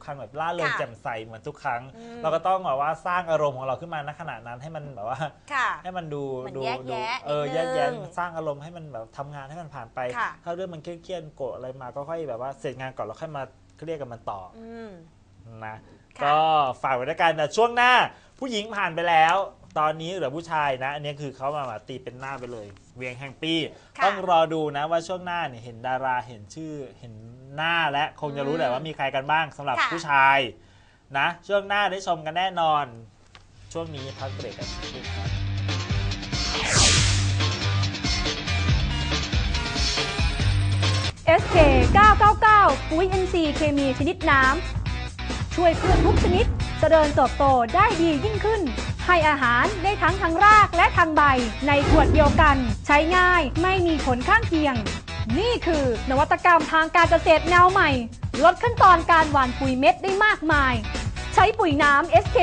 กครั้งแบบล่าเริงค่ะแจ่มใสเหมือนทุกครั้ง อืมเราก็ต้องแบบว่าสร้างอารมณ์ของเราขึ้นมาณขณะนั้นให้มันแบบว่าค่ะให้มันดูเหมือนดูแยกดูแยะเออนิดแยนึกงแยะสร้างอารมณ์ให้มันแบบทำงานให้มันผ่านไป ค่ะ ถ้าเรื่องมันเครียดๆโกรธอะไรมาก็ค่อยแบบว่าเสร็จงานก่อนแล้วค่อยมาเครียดกับมันต่ออืม นะค่ะ ก็ฝากไว้ด้วยกันแต่ช่วงหน้าผู้หญิงผ่านไปแล้ว ตอนนี้เหลือผู้ชายนะ อันนี้คือเขามามาตีเป็นหน้าไปเลย เวียงแห่งปี ค่ะต้องรอดูนะว่าช่วงหน้าเนี่ยเห็นดาราเห็นชื่อเห็นหน้าและคงจะรู้แหละว่ามีใครกันบ้างสำหรับค่ะ ผู้ชายนะ ช่วงหน้าได้ชมกันแน่นอน ช่วงนี้พักเบรกกันสักครู่ครับ SK 999 ปุ๋ย NC เคมีชนิดน้ำ ช่วยพืชทุกชนิดเจริญเติบโตได้ดียิ่งขึ้น ให้อาหารได้ทั้งทางรากและทางใบ ในขวดเดียวกัน ใช้ง่ายไม่มีผลข้างเคียง นี่คือนวัตกรรมทางการเกษตรแนวใหม่ ลดขั้นตอนการหว่านปุ๋ยเม็ดได้มากมาย ใช้ปุ๋ยน้ำ SK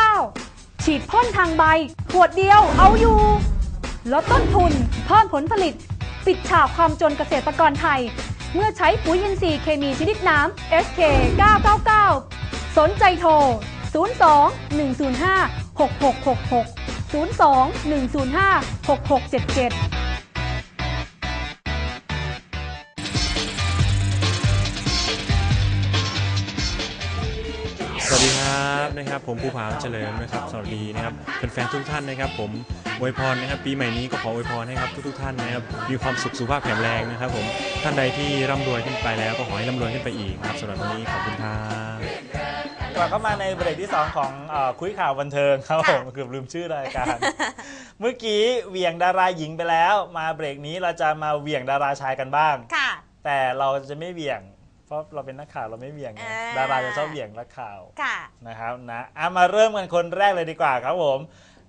999 ฉีดพ่นทางใบ ขวดเดียวเอาอยู่ ลดต้นทุนเพิ่มผลผลิต ปิดฉากความจนเกษตรกรไทย เมื่อใช้ปุ๋ยอินทรีย์เคมีชนิดน้ำ SK 999 สนใจโทร 02 105 6666 02 105 6677สวัสดีครับนะครับผมภูผาเฉลิมนะครับสวัสดีนะครับเป็นแฟนทุกท่านนะครับ ผมอวยพรนะครับ ปีใหม่นี้ก็ขออวยพรให้ครับทุกๆท่านนะครับมีความสุขสุขภาพแข็งแรงนะครับ ผมท่านใดที่ร่ำรวยขึ้นไปแล้วก็ขอให้ร่ำรวยขึ้นไปอีกครับสำหรับวันนี้ขอบคุณครับ ลับเข้ามาในเบรกที่ 2 ของเออคุยข่าวบันเทิงครับค่ะผมเกือบลืมชื่อรายการ เมื่อกี้เหวี่ยงดาราหญิงไปแล้ว มาเบรกนี้เราจะมาเหวี่ยงดาราชายกันบ้าง ค่ะ แต่เราจะไม่เหวี่ยง เพราะเราเป็นนักข่าวเราไม่เหวี่ยงไงอ่า ดาราจะชอบเหวี่ยงนักข่าว ค่ะ นะครับนะอะมาเริ่มกันคนแรกเลยดีกว่าครับผม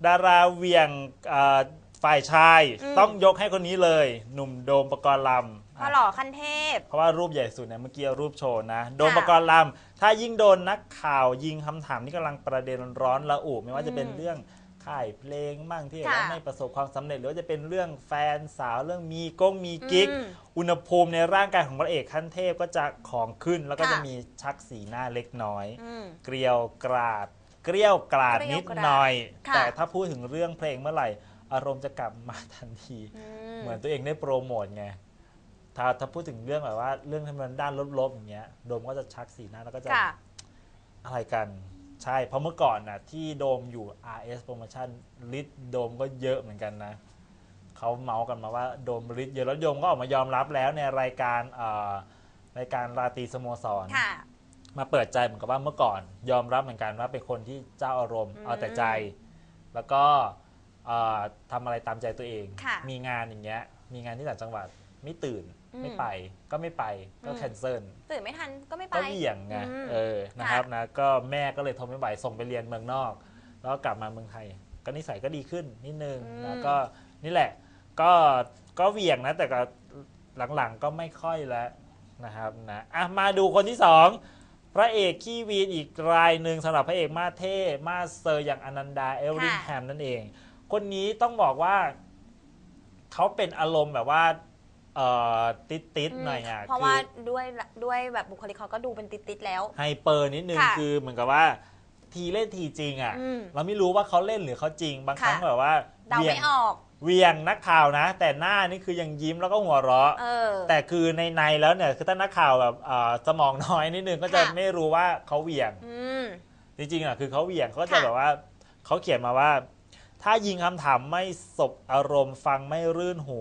ดาราเหวี่ยงเอ่อฝ่ายชาย อืม ต้องยกให้คนนี้เลย หนุ่มโดมปกรณ์ลำพอหล่อขั้นเทพ เพราะว่ารูปใหญ่สุดเนี่ยเมื่อกี้เอารูปโชว์นะ โดมปกรณ์ลำถ้ายิ่งโดนนักข่าวยิงคำถามที่กำลังประเด็นร้อนระอุไม่ว่าจะเป็นอืมเรื่องค่ายเพลงมั่งที่ค่ะไม่ประสบความสำเร็จ หรือว่าจะเป็นเรื่องแฟนสาวเรื่องมีก้งมีกิ๊ก อืมอุณหภูมิในร่างกายของพระเอกขั้นเทพก็จะของขึ้น แล้วก็ค่ะ จะมีชักสีหน้าเล็กน้อย อืม เกลียวกราด เกลียวกราดเกรี้นิยวดกราดหน่อย ค่ะ แต่ถ้าพูดถึงเรื่องเพลงเมื่อไหร่ อารมณ์จะกลับมาทันที อืเหมือนตัวเองได้โปรโมทไง ถ้าถ้าพูดถึงเรื่องแบบว่า เรื่องที่มันด้านลบๆอย่างเงี้ยโดมก็จะชักสีหน้าแล้วก็จะค่ะ อะไรกัน ใช่เพราะเมื่อก่อนน่ะที่โดมอยู่ RS Promotion ลิทโดมก็เยอะเหมือนกันนะเขาเมาส์กันมาว่าโดมลิทเยอะแล้วโดมก็ออกมายอมรับแล้วในรายการเอ่อรายการราตรีสโมสร ค่ะ มาเปิดใจเหมือนกับว่าเมื่อก่อน ยอมรับเหมือนกันว่าเป็นคนที่เจ้าอารมณ์อืมเอาแต่ใจ แล้วก็เอ่อทำอะไรตามใจตัวเอง ค่ะ มีงานอย่างเงี้ยมีงานที่ต่างจังหวัดไม่ตื่นอืม ไม่ไปก็ไม่ไปก็อืมแคนเซิลตื่นไม่ทันก็ไม่ไปก็เหวี่ยงไงอืมเออนะครับนะก็แม่ก็เลยทนไม่ไหวส่งไปเรียนเมืองนอก แล้วก็กลับมาเมืองไทย ก็นิสัยก็ดีขึ้นนิดนึงนะก็นี่แหละก็ก็เหวี่ยงนะแต่ก็หลังๆก็ไม่ค่อยแล้วนะครับนะอะมาดูคนที่สองพระเอกขี้วีนอีกรายหนึ่งสำหรับพระเอกมาเท่มาเซอร์อย่างอนันดาเอลริงแฮมนั่นเอง คนนี้ต้องบอกว่า เขาเป็นอารมณ์แบบว่า เอ่อติดติดๆหน่อยอะเพราะคืว่าอด้วยด้วยแบบบุคลิกเขาก็ดูเป็นติดๆแล้ว ไฮเปอร์นิดนึงค่ะคือเหมือนกับว่าทีเล่นทีจริงอะอืมเราไม่รู้ว่าเขาเล่นหรือเขาจริง บางครั้งค่ะ แบบว่าเดาเหวียงไม่ออก เหวียงนักข่าวนะ แต่หน้านี่คือยังยิ้มแล้วก็หัวเราะ เออ แต่คือในในๆแล้วเนี่ยคือถ้านักข่าวแบบเอ่อสมองน้อยนิดนึงก็จะค่ะ ไม่รู้ว่าเขาเหวียง อืม จริงๆอะคือเขาเหวี่ยงเขาจะค่ะ แบบว่าเขาเขียนมาว่า ถ้ายิงคำถามไม่สบอารมณ์ฟังไม่รื่นหู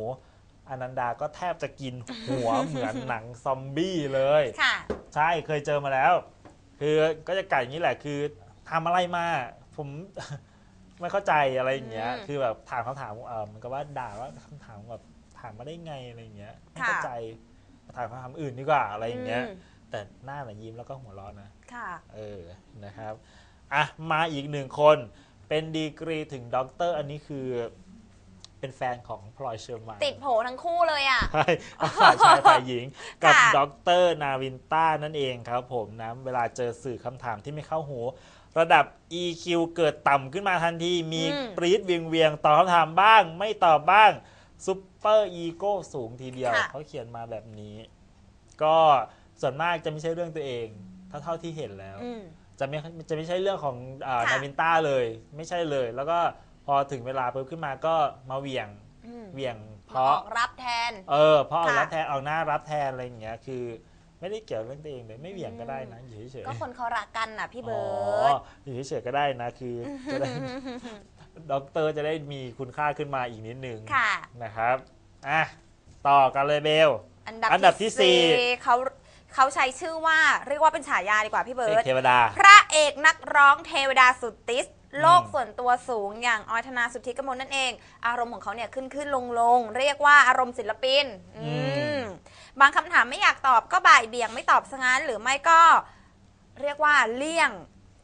อนันดาก็แทบจะกินหัวเหมือนหนังซอมบี้เลย ค่ะ ใช่เคยเจอมาแล้ว คือก็จะไก่อย่างนี้แหละคือทำอะไรมาผมไม่เข้าใจอะไรอย่างเงี้ย อืมคือแบบถามคำถามเออมันก็ว่าด่าว่าคำถามแบบถามมาได้ไงอะไรอย่างเงี้ยไม่ค่ะเข้าใจถามคำถามอื่นดีกว่าอะไรอย่างเงี้ย มแต่หน้าน่ะยิ้มแล้วก็หัวเร้อนนะ ค่ะ เออ นะครับ อะ มาอีกหนึ่งคน เป็นดีกรีถึงด็อกเตอร์ อันนี้คือ เป็นแฟนของพลอยเชอร์มานติดโผทั้งคู่เลยอะใช่ฝ่ายชายฝ่ายหญิง กับค่ะด็อกเตอร์นาวินต้านั่นเองครับผมนะเวลาเจอสื่อคำถามที่ไม่เข้าหูระดับ EQ เกิดต่ำขึ้นมาทันที มีอืมปรี๊ดเวียงเวียงๆตอบคำถามบ้าง ไม่ตอบบ้างซุปเปอร์อีโก้สูงทีเดียวค่ะเขาเขียนมาแบบนี้ ก็ส่วนมากจะไม่ใช่เรื่องตัวเองถ้าเท่าที่เห็นแล้วอืมจะไม่จะไม่ใช่เรื่องของอ่าค่ะนาวินต้าเลย ไม่ใช่เลย แล้วก็พ อถึงเวลาปุ๊บขึ้นมาก็มาเหวี่ยงอืมเหวี่ยงเพมาอราะ อกรับแทน เออเพราะเอาค่ะ รับแทนเอาหน้ารับแทนอะไรอย่างเงี้ยคือ ไม่ได้เกี่ยวเรื่องตัวเองเลยไม่เหวี่ยงก็ได้นะอยู่เฉยๆก็คนเขารักกันน่ะพี่เบิอ๋ร์อดอยู่เฉยๆก็ได้นะคือจะได้ ด็อกเตอร์จะได้มีคุณค่าขึ้นมาอีกนิดนึงค่ะ นะครับอะต่อกันเลยเบล อันดับอันดับที่สี่ เขาเขาใช้ชื่อว่าเรียกว่าเป็นฉายาดีกว่าพี่เบิเอกร์ดเทวดา พระเอกนักร้องเทวดาสุดติส โลกอืมส่วนตัวสูงอย่างออยธนาสุทธิกมลนั่นเอง อารมณ์ของเขาเนี่ยขึ้นขึ้นลงลงเรียกว่าอารมณ์ศิลปินอืมบางคำถามไม่อยากตอบก็บ่ายเบี่ยงไม่ตอบซะงั้น หรือไม่ก็เรียกว่าเลี่ยง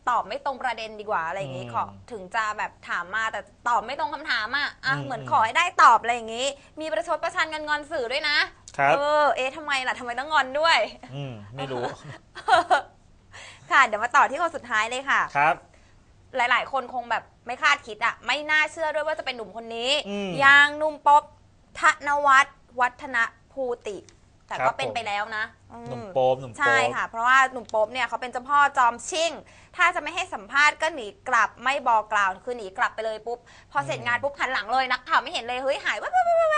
ตอบไม่ตรงประเด็นดีกว่าอะไรอย่างงี้อืมขอถึงจะแบบถามมาแต่ตอบไม่ตรงคำถามอะอะอืมเหมือนขอให้ได้ตอบอะไรอย่างงี้ มีประชดประชันกันงอนสื่อด้วยนะครับ เออเอ๊ะทำไมล่ะทำไมต้องงอนด้วย อืมไม่รู้ ค่ะเดี๋ยวมาต่อที่คนสุดท้ายเลยค่ะ ครับ หลาย ๆ คนคงแบบไม่คาดคิดอะไม่น่าเชื่อด้วยว่าจะเป็นหนุ่มคนนี้อืม อย่างหนุ่มป๊อบธนวัฒน์วัฒนภูติ แต่ครัก็บเป็นผม ไปแล้วนะอืหนุ่มโป๊มหนุ่มใช่โป๊มค่ะ เพราะว่าหนุ่มโป๊บเนี่ยเขาเป็นเจ้าพ่อจอมชิ่ง ถ้าจะไม่ให้สัมภาษณ์ก็หนีกลับไม่บอกกล่าวคือหนีกลับไปเลยปุ๊บ พอเสร็จงานปุ๊บหันหลังเลยนักข่าวไม่เห็นเลยเฮ้ยหายแว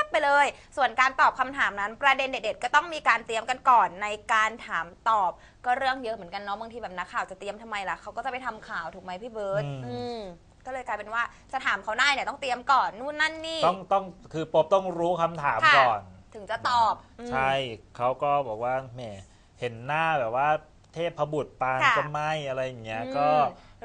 บๆๆๆไปเลย ส่วนการตอบคำถามนั้น ประเด็นเด็ด ๆ ก็ต้องมีการเตรียมกันก่อนในการถามตอบ ก็เรื่องเยอะเหมือนกันเนาะบางทีแบบนักข่าวจะเตรียมทำไมล่ะเขาก็จะไปทำข่าวถูกไหมพี่เบิร์ตอืม อืมก็เลยกลายเป็นว่าจะถามเขาได้เนี่ยต้องเตรียมก่อนนู่นนั่นนี่ ต้องต้องคือป๊อบต้องรู้คำถามค่ะ ก่อน ถึงจะตอบอืมใช่เขาก็บอกว่าแหมเห็นหน้าแบบว่าเทพบุตรปานค่ะก็ไม่อะไรอย่างเงี้ยอืมก็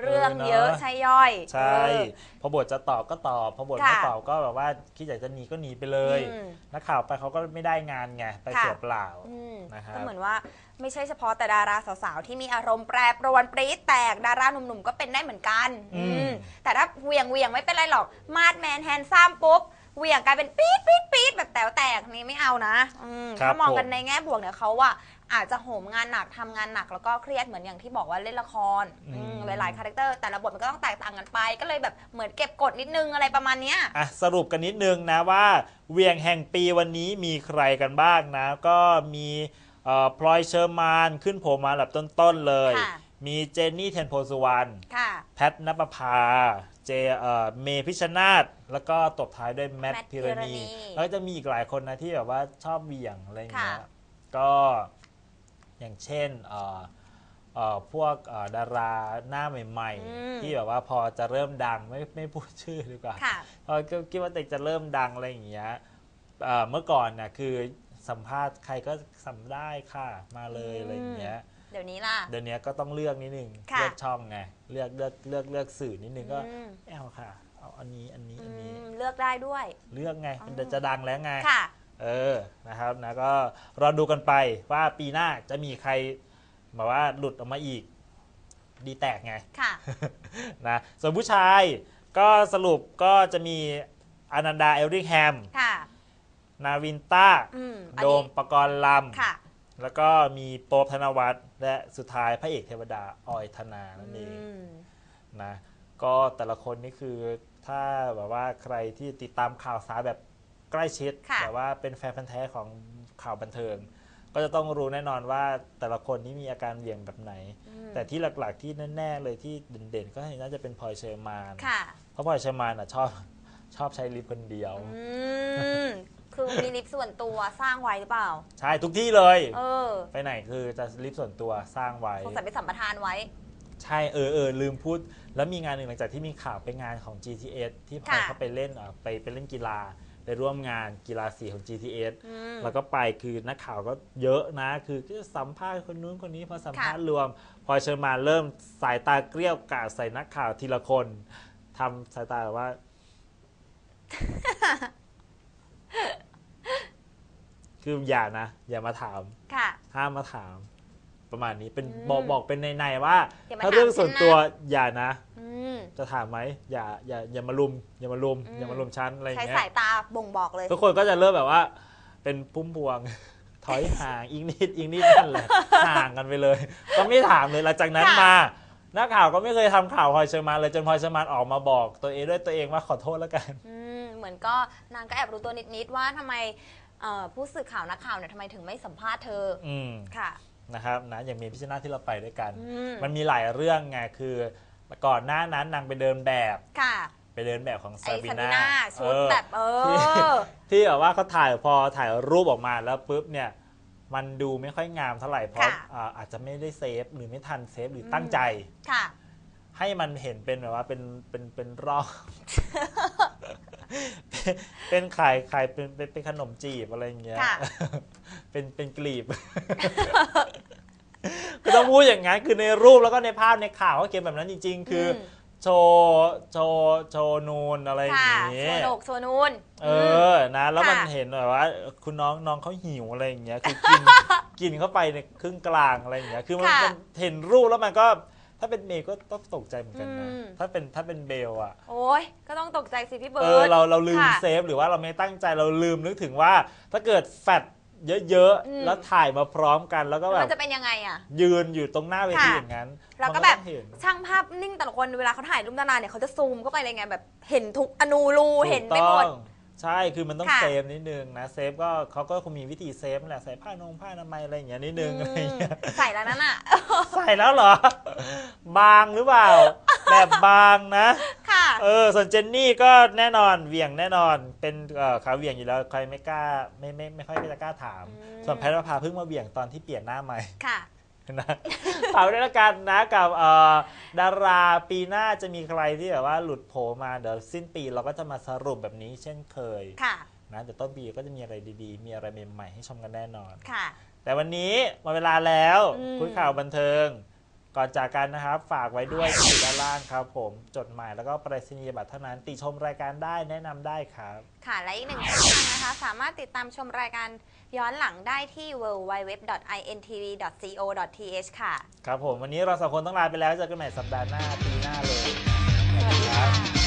เรื่องนเยอะใช่ย่อย ใช่เออพอบทจะตอบก็ตอบพอบทค่ะไม่ตอบก็แบบว่าคิดอยากจะหนีก็หนีไปเลยอืมนักข่าวไปเขาก็ไม่ได้งานไงไปค่ะเสียเปล่าอืมนะครับก็เหมือนว่าไม่ใช่เฉพาะแต่ดาราสาวๆที่มีอารมณ์แปรปรวนปรี๊ดแตกดาราหนุ่มๆก็เป็นได้เหมือนกันอืมอืมแต่ถ้าเหวียงเหวียงไม่เป็นไรหรอกมาดแมนแฮนซัมปุ๊บ เหวียงกลายเป็นปี๊ดปี๊ดปี๊ดแบบแต๋วแตกนี่ไม่เอานะอืมครับถ้ามองกันผม ในแง่บวกเนี่ยเขาว่าอาจจะโหมงานหนักทำงานหนักแล้วก็เครียดเหมือนอย่างที่บอกว่าเล่นละครอืมหลายๆคาแรคเตอร์แต่ละบทมันก็ต้องแตกต่างกันไป ก็เลยแบบเหมือนเก็บกดนิดนึงอะไรประมาณเนี้ย อะสรุปกันนิดนึงนะว่าเวียงแห่งปีวันนี้มีใครกันบ้างนะ ก็มีเอ่อพลอยเชอร์มานขึ้นโผล่มาแบบต้น ๆ เลย ค่ะ มีเจนนี่เทนโพสุวรรณค่ะ แพทนปภา เจเอ่อเมพิชชนาธแล้วก็ตบท้ายด้วยแมทแมทพิรณีพิรณีแล้วก็จะมีอีกหลายคนนะที่แบบว่าชอบเหวี่ยงอะไรอย่างเงี้ยค่ะ ก็อย่างเช่นเอ่อเอ่อพวกเอ่อดาราหน้าใหม่ อืม ๆ ที่แบบว่าพอจะเริ่มดังไม่ไม่พูดชื่อดีกว่า ค่ะ เออก็คิดว่าเด็กจะเริ่มดังอะไรอย่างเงี้ยเอ่อเมื่อก่อนนะคือสัมภาษณ์ใครก็สัมได้ค่ะมาเลยอะไรอย่างเงี้ย เดี๋ยวนี้ล่ะ เดี๋ยวนี้ก็ต้องเลือกนิดนึง ค่ะเลือกช่องไง เลือกเลือกเลือกเลือกสื่อนิดนึงก็อืม ไม่เอาค่ะ เอาอันนี้อันนี้อือันนี้ มเลือกได้ด้วย เลือกไงอ๋อมันจะดังแล้วไง ค่ะ เออ นะครับ นะ ก็รอดูกันไปว่าปีหน้าจะมีใครแบบว่าหลุดออกมาอีก ดีแตกไง ค่ะ นะส่วนผู้ชายก็สรุปก็จะมีอนันดาเอลริงแฮม ค่ะ นาวินต้า อืมอันโดนี้มปกรณ์ลค่ะำ แล้วก็มีโป๊บธนวัฒน์และสุดท้ายพระเอกเทวดาออยธนานั่นเองอืมนะก็แต่ละคนนี่คือถ้าแบบว่าใครที่ติดตามข่าวสารแบบใกล้ชิดค่ะแบบว่าเป็นแฟนพันธ์แท้ของข่าวบันเทิง ก็จะต้องรู้แน่นอนว่าแต่ละคนนี่มีอาการเหวี่ยงแบบไหนอืมแต่ที่หลักๆที่แน่ๆเลยที่เด่นๆ ก็น่าจะเป็นพลอยเชอร์มานค่ะเพราะพลอยเชอร์มานอะชอบชอบใช้ลิปคนเดียวอืม คือมีลิฟต์ส่วนตัวสร้างไว้หรือเปล่า ใช่ทุกที่เลย เออไปไหนคือจะลิปส่วนตัวสร้างไว้ สงสัยไปสัมปทานไว้ ใช่เออเออลืมพูด แล้วมีงานหนึ่งหลังจากที่มีข่าวไปงานของ GTS ที่พลอยค่ะเขาไปเล่นอะไปไปเล่นกีฬา ไปร่วมงานกีฬาสีของ GTS อืม แล้วก็ไปคือนักข่าวก็เยอะนะ คือก็สัมภาษณ์คนนู้นคนนี้พอสัมภาษณ์รวม พอเชิญมาเริ่มสายตาเกลี้ยวกราดใส่นักข่าวทีละคนทำสายตาแบบว่า คืออย่านะ อย่ามาถาม ค่ะ ห้ามมาถาม ประมาณนี้เป็นอืมบอกบอกเป็นในๆว่า อย่ามาถ้าเรื่องถามส่วนฉันนะ ตัวอย่านะ อืม จะถามไหมอย่าอย่าอย่ามาลุม อย่ามาลุม อืม อย่ามาลุมชั้นอะไรอย่างใช้เงี้สายยตาบ่งบอกเลย ทุกคนก็จะเริ่มแบบว่า เป็นพุ่มพวง ถอยห่างอีกนิดอีกนิดนั่นแหละ ห่างกันไปเลย ก็ไม่ถามเลยหลังจากนั้นค่ะ มานักข่าวก็ไม่เคยทำข่าวพลอยเชอร์มานเลยจนพลอยเชอร์มานออกมาบอก ตัวเองด้วยตัวเองว่าขอโทษแล้วกัน อืมเหมือนก็นางก็แอบรู้ตัวนิด ๆ ว่าทำไม เอ่อผู้สื่อข่าวนักข่าวเนี่ยทำไมถึงไม่สัมภาษณ์เธออืมค่ะ นะครับนะอย่างเมพิชชนาธิ์ที่เราไปด้วยกัน อืม มันมีหลายเรื่องไงคือก่อนหน้านั้นนางไปเดินแบบค่ะ ไปเดินแบบของไอ้ซาบิซาบิน่าน่าชุดเออแบบเอที่อ ที่แบบว่าเขาถ่ายพอถ่ายรูปออกมาแล้วปุ๊บเนี่ยมันดูไม่ค่อยงามเท่าไหร่เพราะค่ะ อ่าอาจจะไม่ได้เซฟหรือไม่ทันเซฟหรืออมตั้งใจ ค่ะ ให้มันเห็นเป็นแบบว่าเป็นเป็นเป็นร่อง เป็นเป็นขายขายเป็นเป็นเป็นขนมจีบอะไรอย่างเงี้ย ค่ะ เป็นเป็นกลีบ คือต้องพูดอย่างนั้นคือในรูปแล้วก็ในภาพในข่าวเขาเขียนแบบนั้นจริง ๆ คืออมโชว์โชว์โชว์นูนอะไรอย่าค่ะงเงี้โซยโนกโซนูน เออ นะ แล้วมันค่ะ เห็นแบบว่า คุณน้องน้องเขาหิวอะไรอย่างเงี้ย คือกิน กินเข้าไปในครึ่งกลางอะไรอย่างเงี้ย คือมันค่ะ มันเห็นรูปแล้วมันก็ ถ้าเป็นเมย์ก็ต้องตกใจเหมือนกันนะ อืม ถ้าเป็นถ้าเป็นเบลอะโอ้ยก็ต้องตกใจสิพี่เบิเอร์อดเราเราลืมค่ะเซฟหรือว่าเราไม่ตั้งใจเราลืมนึกถึงว่า ถ้าเกิดแฟดเยอะอืม ๆ แล้วถ่ายมาพร้อมกันแล้วก็แบมับนจะเป็นยังไงอะ ยืนอยู่ตรงหน้าเวทีค่ะอย่างนั้นแล้วก็มันแบบต้องเห็น ช่างภาพนิ่งแต่ละคนเวลาเขาถ่ายรูปนานๆเนี่ยเขาจะซูมเข้าไปเลยไงแบบเห็นทุกอนูรูเห็นไปหมด ถูกต้อง ใช่คือมันต้องค่ะเซฟนิดนึงนะเซฟก็เขาก็คงมีวิธีเซฟนั่นแหละใส่ผ้านงผ้าอนามัยอะไรอย่างเงี้ยนิดนึงอะไรอย่างเงี้ย ใส่แล้วนั่นอะ ใส่แล้วเหรอ บางหรือเปล่า แบบบางนะ ค่ะ เออส่วนเจนนี่ก็แน่นอนเหวี่ยงแน่นอนเป็นเอ่อขาเหวี่ยงอยู่แล้วใครไม่กล้าไม่ไม่ไม่ค่อยจะกล้าถาม อืม ส่วนแพทย์นภาเพิ่งมาเหวี่ยงตอนที่เปลี่ยนหน้าใหม่ ค่ะ นะฝากไว้ด้วยละกันนะกับเอ่อดาราปีหน้าจะมีใครที่แบบว่าหลุดโผล่มาเดี๋ยวสิ้นปีเราก็จะมาสรุปแบบนี้เช่นเคยค่ะนะแต่ต้นปีก็จะมีอะไรดีๆ มีอะไรใหม่ๆให้ชมกันแน่นอนค่ะแต่วันนี้หมดเวลาแล้วอืมคุยข่าวบันเทิง ก่อนจากกันนะครับ ฝากไว้ด้วยที่ด้านล่างครับผมจดหมายแล้วก็ไปรษณียบัตรเท่านั้น ติชมรายการได้แนะนำได้ครับ ค่ะ และอีกหนึ่งช่องทางนะคะ สามารถติดตามชมรายการย้อนหลังได้ที่ www.intv.co.th ค่ะ ครับผมวันนี้เราสองคนต้องลาไปแล้วเจอกันใหม่สัปดาห์หน้าปีหน้าเลย สวัสดีค่ะ